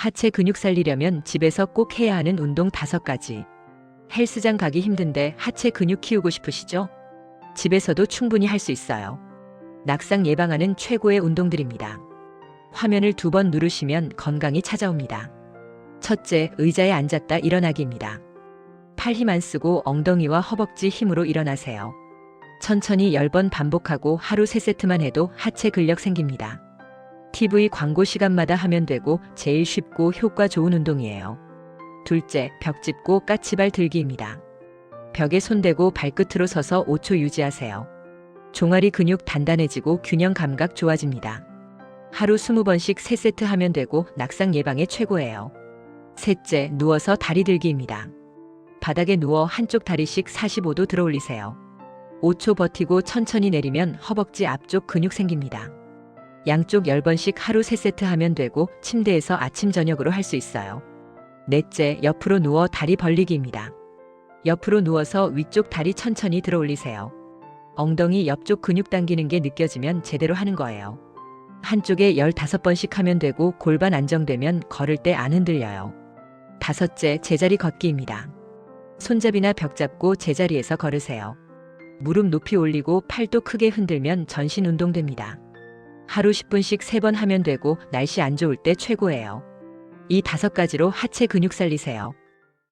하체 근육 살리려면 집에서 꼭 해야 하는 운동 다섯 가지. 헬스장 가기 힘든데 하체 근육 키우고 싶으시죠? 집에서도 충분히 할 수 있어요. 낙상 예방하는 최고의 운동들입니다. 화면을 두 번 누르시면 건강이 찾아옵니다. 첫째, 의자에 앉았다 일어나기입니다. 팔 힘 안 쓰고 엉덩이와 허벅지 힘으로 일어나세요. 천천히 10번 반복하고 하루 3세트만 해도 하체 근력 생깁니다. TV 광고 시간마다 하면 되고 제일 쉽고 효과 좋은 운동이에요. 둘째, 벽 짚고 까치발 들기입니다. 벽에 손대고 발끝으로 서서 5초 유지하세요. 종아리 근육 단단해지고 균형 감각 좋아집니다. 하루 20번씩 3세트 하면 되고 낙상 예방에 최고예요. 셋째, 누워서 다리 들기입니다. 바닥에 누워 한쪽 다리씩 45도 들어 올리세요. 5초 버티고 천천히 내리면 허벅지 앞쪽 근육 생깁니다. 양쪽 10번씩 하루 3세트 하면 되고 침대에서 아침 저녁으로 할 수 있어요. 넷째, 옆으로 누워 다리 벌리기입니다. 옆으로 누워서 위쪽 다리 천천히 들어 올리세요. 엉덩이 옆쪽 근육 당기는 게 느껴지면 제대로 하는 거예요. 한쪽에 15번씩 하면 되고 골반 안정되면 걸을 때 안 흔들려요. 다섯째, 제자리 걷기입니다. 손잡이나 벽 잡고 제자리에서 걸으세요. 무릎 높이 올리고 팔도 크게 흔들면 전신 운동됩니다. 하루 10분씩 3번 하면 되고 날씨 안 좋을 때 최고예요. 이 다섯 가지로 하체 근육 살리세요.